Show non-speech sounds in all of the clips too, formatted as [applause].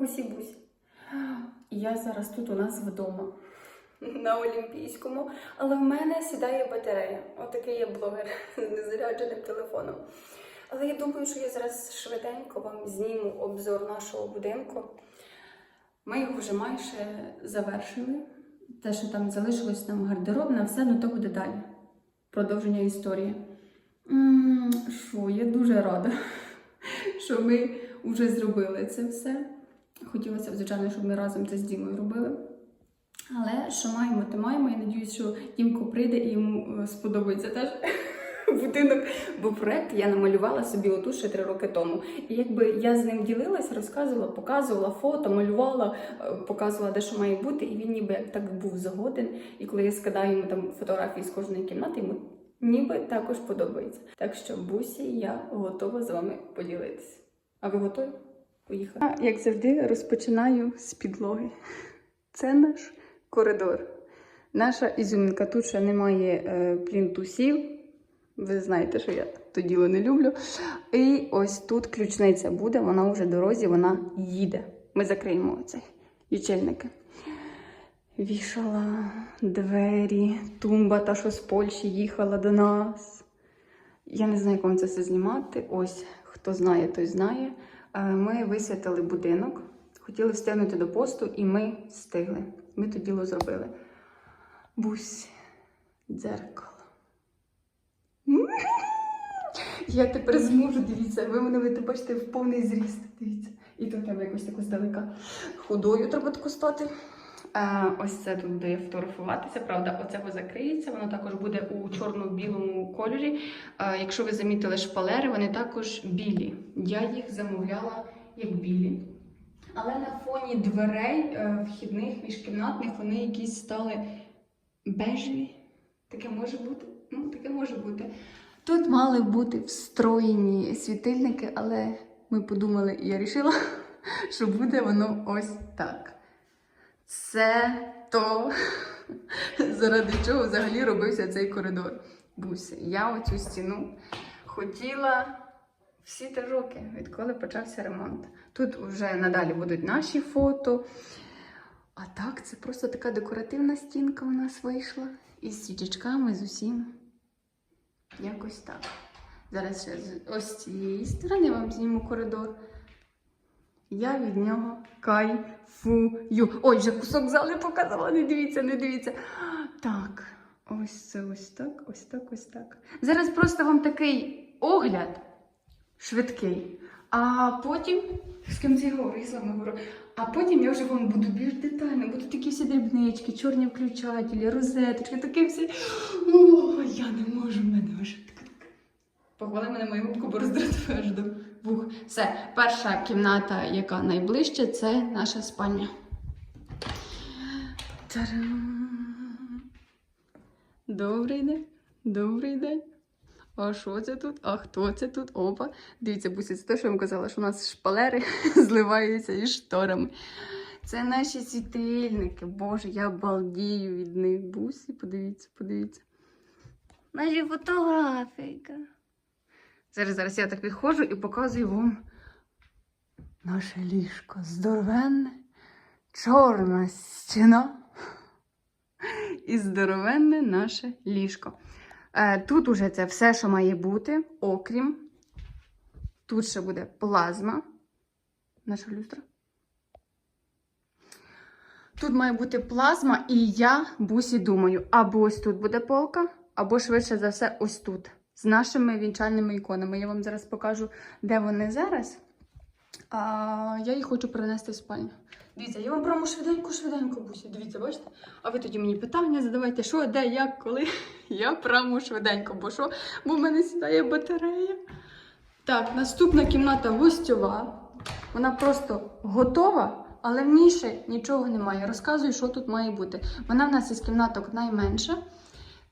бусі-бусі. Я зараз тут у нас вдома [laughs] на Олімпійському, але в мене сідає батарея. Отакий я блогер з незарядженим телефоном. Але я думаю, що я зараз швиденько вам зніму обзор нашого будинку. Ми його вже майже завершили. Те, що там залишилось нам гардеробне, все, ну то буде далі. Продовження історії. Що, я дуже рада, [laughs] що ми вже зробили це все. Хотілося б, звичайно, щоб ми разом це з Дімою робили. Але що маємо, то маємо. Я надіюсь, що Дімко прийде і йому е, сподобається теж [laughs] будинок. Бо проект я намалювала собі отут ще три роки тому. І якби я з ним ділилася, розказувала, показувала фото, малювала, е, показувала, де що має бути, і він ніби так був згоден. І коли я скидаю йому там фотографії з кожної кімнати, йому ніби також подобається. Так що, бусі, я готова з вами поділитися. А ви готові? Поїхали. Як завжди, розпочинаю з підлоги. Це наш коридор. Наша ізюмінка. Тут ще немає е, плінтусів. Ви знаєте, що я то діло не люблю. І ось тут ключниця буде, вона вже дорозі, вона їде. Ми закриємо оцей лічильники. Вішала двері, тумба, та, що з Польщі їхала до нас. Я не знаю, як вам це все знімати. Ось, хто знає, той знає. Е, Ми висвятили будинок, хотіли встигнути до посту, і ми встигли. Ми то діло зробили. Бусь, дзеркало. Я тепер зможу, дивіться, ви мене будете бачите в повний зріст. Дивіться. І тут треба якось таку здалека худою треба таку стати. Ось це тут буде фотографуватися. Правда, оце ось закриється. Воно також буде у чорно-білому кольорі. Якщо ви замітили шпалери, вони також білі. Я їх замовляла як білі. Але на фоні дверей е, вхідних міжкімнатних вони якісь стали бежеві. Таке може бути. Ну, таке може бути. Тут мали бути встроєні світильники, але ми подумали, і я вирішила, [laughs] що буде воно ось так. Це то, заради чого взагалі робився цей коридор. Буся, я оцю стіну хотіла всі три роки, відколи почався ремонт. Тут вже надалі будуть наші фото. А так, це просто така декоративна стінка у нас вийшла. Із свічечками, з усім. Якось так. Зараз ще з ось цієї сторони вам зніму коридор. Я від нього кайфую. Ой, вже кусок зали показала, не дивіться, не дивіться. Так, ось це ось так, ось так, ось так. Зараз просто вам такий огляд швидкий. А потім, з ким це говорю, я говорю. А потім я вже вам буду більш детально, будуть такі всі дрібнички, чорні включателі, розеточки, такі всі. О, я не можу, в мене вже таке. Похвали мене мою губку, бо роздратую аж до вух. Все, перша кімната, яка найближче, це наша спальня. Добрий день, добрий день. А що це тут? А хто це тут? Опа. Дивіться, бусі, це те, що я вам казала, що у нас шпалери [laughs] зливаються із шторами. Це наші світильники. Боже, я балдію від них. Бусі, подивіться, подивіться. Наші фотографійка. Зараз, зараз я так відходжу і показую вам наше ліжко. Здоровенне, чорна стіна і здоровенне наше ліжко. Е, Тут уже це все, що має бути, окрім. Тут ще буде плазма. Наша люстра. Тут має бути плазма, і я бусі думаю, або ось тут буде полка, або швидше за все, ось тут. З нашими вінчальними іконами. Я вам зараз покажу, де вони зараз. А, я їх хочу перенести в спальню. Дивіться, я вам прямо швиденько-швиденько бусі. Дивіться, бачите? А ви тоді мені питання задавайте, що, де, як, коли. [laughs] Я прямо швиденько, бо що? Бо в мене сідає батарея. Так, наступна кімната гостьова. Вона просто готова, але в ній ще нічого немає. Розказую, що тут має бути. Вона в нас із кімнаток найменша.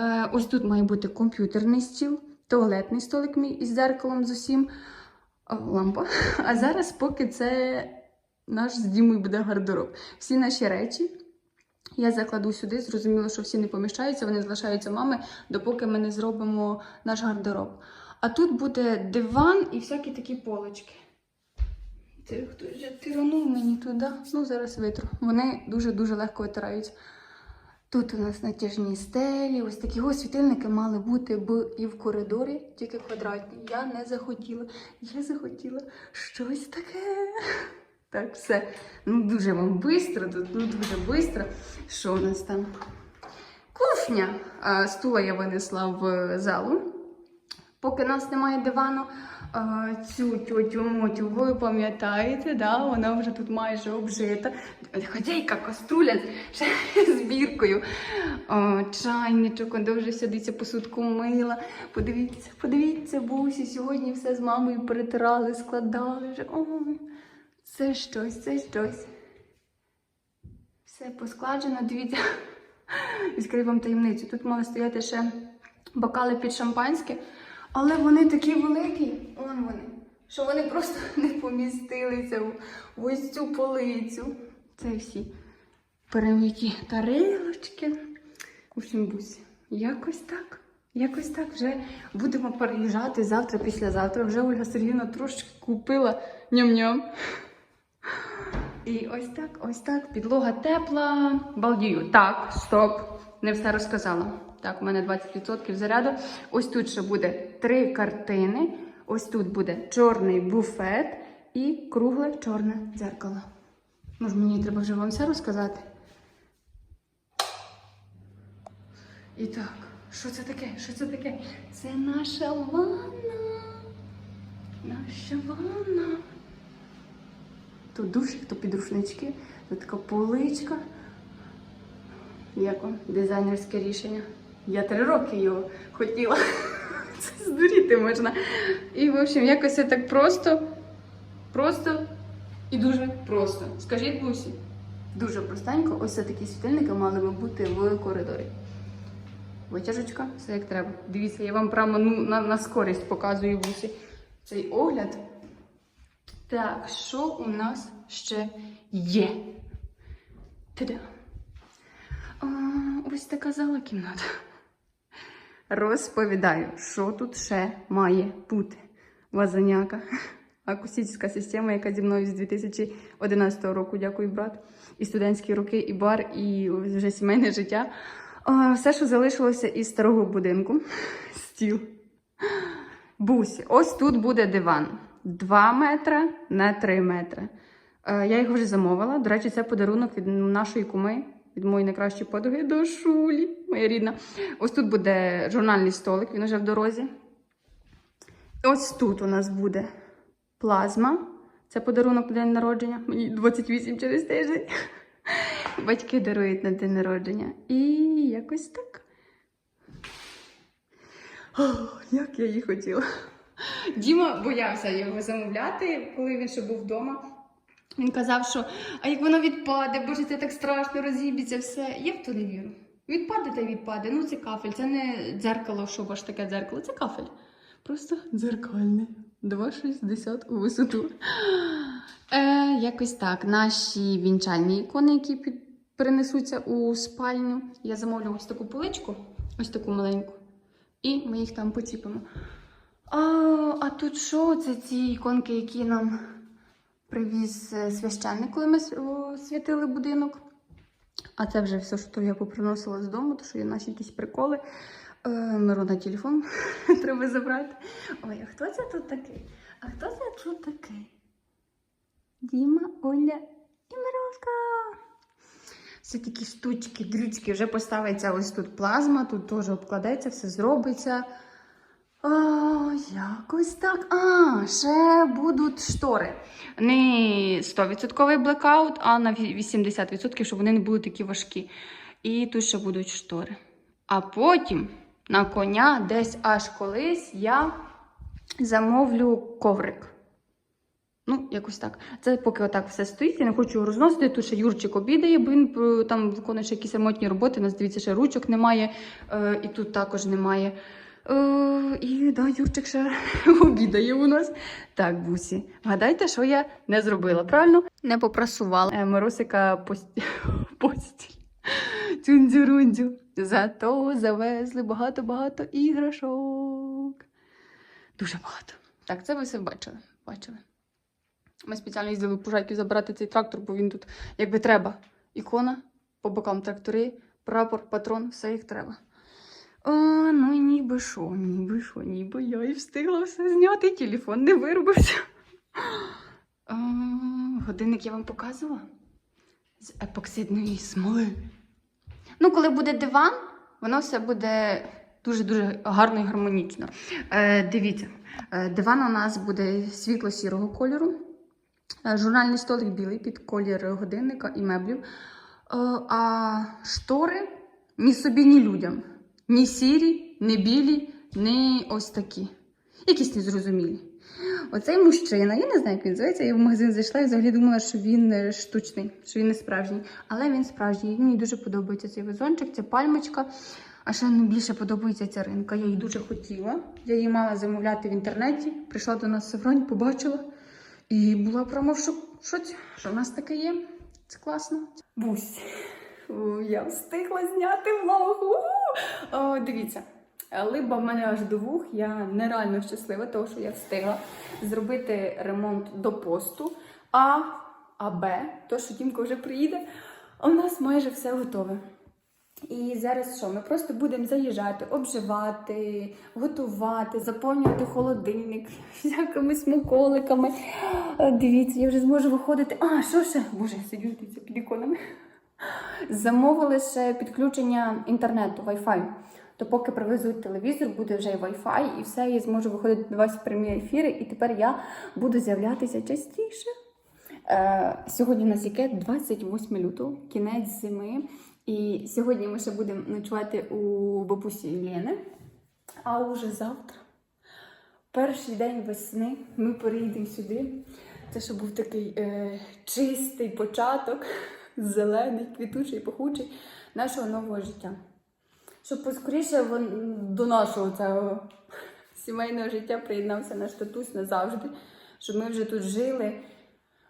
Е, ось тут має бути комп'ютерний стіл, туалетний столик мій із дзеркалом з усім. Лампа. [laughs] А зараз, поки це наш з Дімою буде гардероб. Всі наші речі я закладу сюди. Зрозуміло, що всі не поміщаються, вони залишаються мами, допоки ми не зробимо наш гардероб. А тут буде диван і всякі такі полочки. Ти хтось тиранув мені туди. Ну, зараз витру. Вони дуже-дуже легко витираються. Тут у нас натяжні стелі, ось такі ось світильники мали бути б і в коридорі, тільки квадратні. Я не захотіла. Я захотіла щось таке. Так, все. Ну, дуже вам швидко, тут ну, дуже швидко. Що у нас там? Кухня. Стула я винесла в залу. Поки нас немає дивану, цю тьотю Мотю, ви пам'ятаєте, да? вона вже тут майже обжита. Хазяйка, каструля ще з біркою. Чайничок, де вже сидиться посудку мила. Подивіться, подивіться, бусі, сьогодні все з мамою перетирали, складали вже. Ой, це щось, це щось. Все поскладжено, дивіться. Відкрию вам таємницю. Тут мали стояти ще бокали під шампанське, але вони такі великі, он вони, що вони просто [laughs] не помістилися в, ось цю полицю. Це всі перемиті тарелочки. В общем, бусі, якось так. Якось так вже будемо переїжджати завтра, післязавтра. Вже Ольга Сергійовна трошки купила ням-ням. І ось так, ось так. Підлога тепла. Балдію. Так, стоп. Не все розказала. Так, у мене 20% заряду. Ось тут ще буде три картини. Ось тут буде чорний буфет і кругле чорне дзеркало. Може, мені треба вже вам все розказати. І так, що це таке? Що це таке? Це наша ванна. Наша ванна. Тут душик, то підрушнички, тут така поличка. Як вам дизайнерське рішення? Я три роки його хотіла. [laughs] Це здуріти можна. І, в общем, якось це так просто, просто і дуже просто. Скажіть, Бусі, дуже простенько. Ось такі світильники мали би бути в коридорі. Витяжечка, все як треба. Дивіться, я вам прямо ну, на, на скорість показую Бусі цей огляд. Так, що у нас ще є? Та-да. Ось така зала кімната. Розповідаю, що тут ще має бути. Вазаняка. Акустична система, яка зі мною з 2011 року, дякую, брат. І студентські роки, і бар, і вже сімейне життя. Все, що залишилося із старого будинку. Стіл. Бусі, ось тут буде диван. 2 метри на 3 метри. Я його вже замовила. До речі, це подарунок від нашої куми, від моєї найкращої подруги до Шулі, моя рідна. Ось тут буде журнальний столик, він вже в дорозі. Ось тут у нас буде плазма. Це подарунок на день народження. Мені 28 через тиждень. [laughs] Батьки дарують на день народження. І якось так. О, як я її хотіла. Діма боявся його замовляти, коли він ще був вдома. Він казав, що а як воно відпаде, боже, це так страшно розіб'ється все. Я в то не вірю. Відпаде та відпаде. Ну, це кафель, це не дзеркало, що ж таке дзеркало, це кафель. Просто дзеркальне. 2,60 у висоту. Е, якось так. Наші вінчальні ікони, які під... перенесуться у спальню. Я замовлю ось таку поличку, ось таку маленьку. І ми їх там поціпимо. А, а тут що? Це ці іконки, які нам привіз е, священник, коли ми святили будинок. А це вже все, що я поприносила з дому, тому що є наші якісь приколи. Е, Миру на телефон [laughs] треба забрати. Ой, а хто це тут такий? А хто це тут такий? Діма, Оля і Мирошка. Все такі штучки, дрючки, вже поставиться ось тут плазма, тут теж обкладеться, все зробиться. А, якось так. А, ще будуть штори. Не 100% блекаут, а на 80%, щоб вони не були такі важкі. І тут ще будуть штори. А потім на коня десь аж колись я замовлю коврик. Ну, якось так. Це поки отак все стоїть. Я не хочу його розносити. Тут ще Юрчик обідає, бо він е, там виконує ще якісь ремонтні роботи. У нас дивіться, ще ручок немає, е, і тут також немає. І да, Юрчик ще [laughs] обідає у нас. Так, бусі. Гадайте, що я не зробила, правильно? Не попрасувала. Е, Миросика пост... [laughs] постіль. Тюндзюрундзю. Зато завезли багато-багато іграшок. Дуже багато. Так, це ви все бачили. бачили. Ми спеціально їздили в Пужайків забирати цей трактор, бо він тут якби треба. Ікона, по бокам трактори, прапор, патрон, все як треба. О, ну ніби що, ніби що, ніби я і встигла все зняти, телефон не вирубився. О, годинник я вам показувала з епоксидної смоли. Ну, коли буде диван, воно все буде дуже-дуже гарно і гармонічно. Е, дивіться, е, диван у нас буде світло-сірого кольору. Е, Журнальний столик білий під колір годинника і меблів. Е, А штори ні собі, ні людям. Ні сірі, ні білі, ні ось такі. Якісь незрозумілі. Оцей мужчина, я не знаю, як він зветься, я в магазин зайшла і взагалі думала, що він е, штучний, що він не справжній. Але він справжній. Мені дуже подобається цей вазончик, ця пальмочка. А ще найбільше подобається ця ринка. Я її дуже хотіла. Я її мала замовляти в інтернеті. Прийшла до нас Севронь, побачила. І була прямо в шоці, що в нас таке є. Це класно. Бусь. Я встигла зняти влог. О, дивіться, либа в мене аж до вух. Я нереально щаслива, тому що я встигла зробити ремонт до посту. А, а Б, то що Тімко вже приїде, у нас майже все готове. І зараз що? Ми просто будемо заїжджати, обживати, готувати, заповнювати холодильник всякими смаколиками. Дивіться, я вже зможу виходити. А, що ще? Боже, сидю дивіться, під іконами. Замовили ще підключення інтернету, Wi-Fi. То поки привезуть телевізор, буде вже і Wi-Fi, і все, я зможу виходити на вас прямі ефіри, і тепер я буду з'являтися частіше. Е, сьогодні у нас яке 28 лютого, кінець зими. І сьогодні ми ще будемо ночувати у бабусі Лєни. А уже завтра, перший день весни, ми переїдемо сюди. Це ще був такий е, чистий початок, зелений, квітучий, пахучий нашого нового життя. Щоб поскоріше до нашого цього сімейного життя приєднався наш татусь назавжди, щоб ми вже тут жили,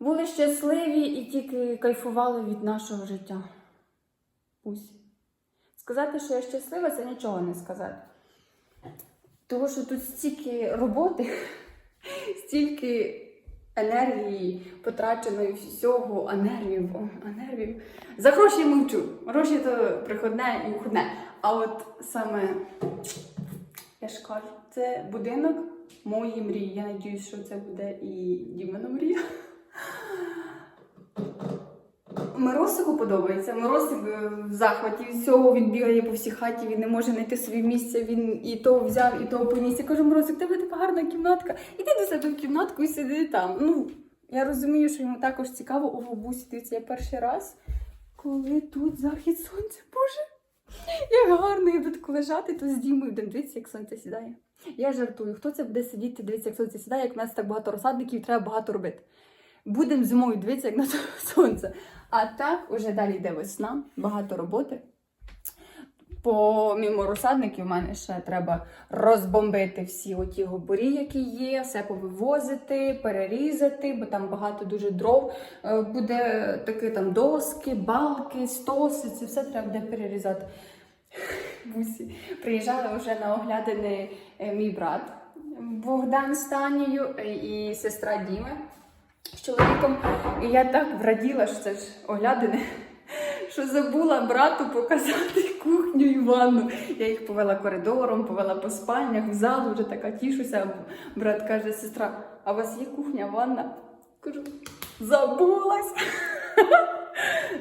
були щасливі і тільки кайфували від нашого життя. Пусть. Сказати, що я щаслива, це нічого не сказати. Тому що тут стільки роботи, [laughs] стільки енергії потраченої всього, а нервів, а нервів. За гроші мовчу. Гроші то приходне і уходне. А от саме, я ж кажу, це будинок моєї мрії. Я надіюсь, що це буде і Дімина мрія. Миросику подобається. Миросик е, в захваті від всього він бігає по всій хаті, він не може знайти собі місця, він і то взяв, і то поніс. Я кажу, Миросик, тебе така гарна кімнатка. Іди до себе в кімнатку і сиди там. Ну, я розумію, що йому також цікаво у бабусі. Дивіться, я перший раз, коли тут захід сонця, боже, як гарно, я буду лежати, то з Дімою будемо дивитися, як сонце сідає. Я жартую, хто це буде сидіти, дивитися, як сонце сідає, як в нас так багато розсадників, треба багато робити. Будемо зимою дивитися, як на [laughs] сонце. А так, уже далі йде весна, багато роботи. Помімо розсадників, в мене ще треба розбомбити всі оті гоборі, які є, все повивозити, перерізати, бо там багато дуже дров. Е, Буде такі там доски, балки, стоси, це все треба буде перерізати. Бусі. Приїжджали вже на оглядини е, мій брат Богдан з Танією е, і сестра Діми з чоловіком. І я так враділа, що це ж оглядини, що забула брату показати кухню і ванну. Я їх повела коридором, повела по спальнях, в залу вже така тішуся. Брат каже, сестра, а у вас є кухня, ванна? Кажу, забулась.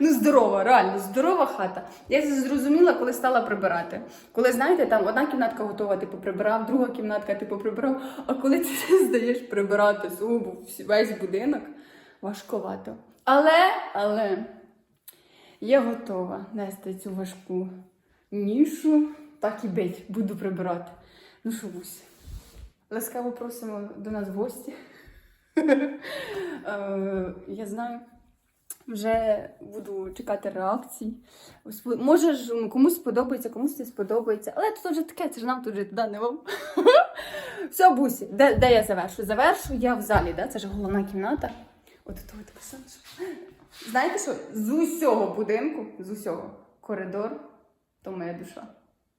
Ну, здорова, реально, здорова хата. Я це зрозуміла, коли стала прибирати. Коли, знаєте, там одна кімнатка готова, ти поприбирав, друга кімнатка ти поприбирав, а коли ти [laughs] здаєш прибирати зубу, весь будинок, важковато. Але, але я готова нести цю важку нішу, так і бить, буду прибирати. Ну що, Бусь, ласкаво просимо до нас в гості. [laughs] Е, Я знаю. Вже буду чекати реакцій. Може ж комусь сподобається, комусь не сподобається. Але тут вже таке, це ж нам тут же туди не вам. [laughs] Все, бусі, де, де я завершу? Завершу я в залі, да? це ж головна кімната. От тут таке. Знаєте що? З усього будинку, з усього коридор то моя душа.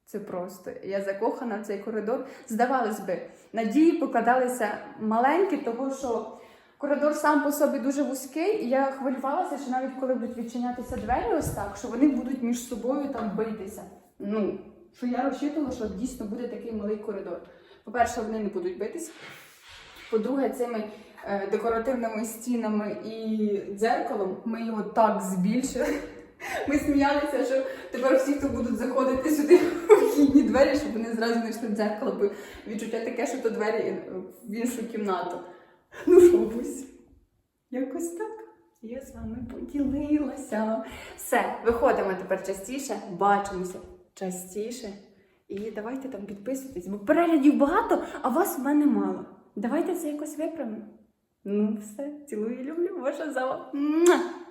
Це просто. Я закохана в цей коридор. Здавалось би, надії покладалися маленькі, того що Коридор сам по собі дуже вузький, і я хвилювалася, що навіть коли будуть відчинятися двері ось так, що вони будуть між собою там битися. Ну, що я розчитувала, що дійсно буде такий малий коридор. По-перше, вони не будуть битись. По-друге, цими е, декоративними стінами і дзеркалом ми його так збільшили. [laughs] Ми сміялися, що тепер всі, хто будуть заходити сюди в вхідні двері, щоб вони зразу не йшли в дзеркало, бо відчуття таке, що то двері в іншу кімнату. Ну що, Бусь, якось так. Я з вами поділилася. Все, виходимо тепер частіше, бачимося частіше. І давайте там підписуйтесь, бо переглядів багато, а вас в мене мало. Давайте це якось виправимо. Ну, все, цілую, люблю, ваша зава.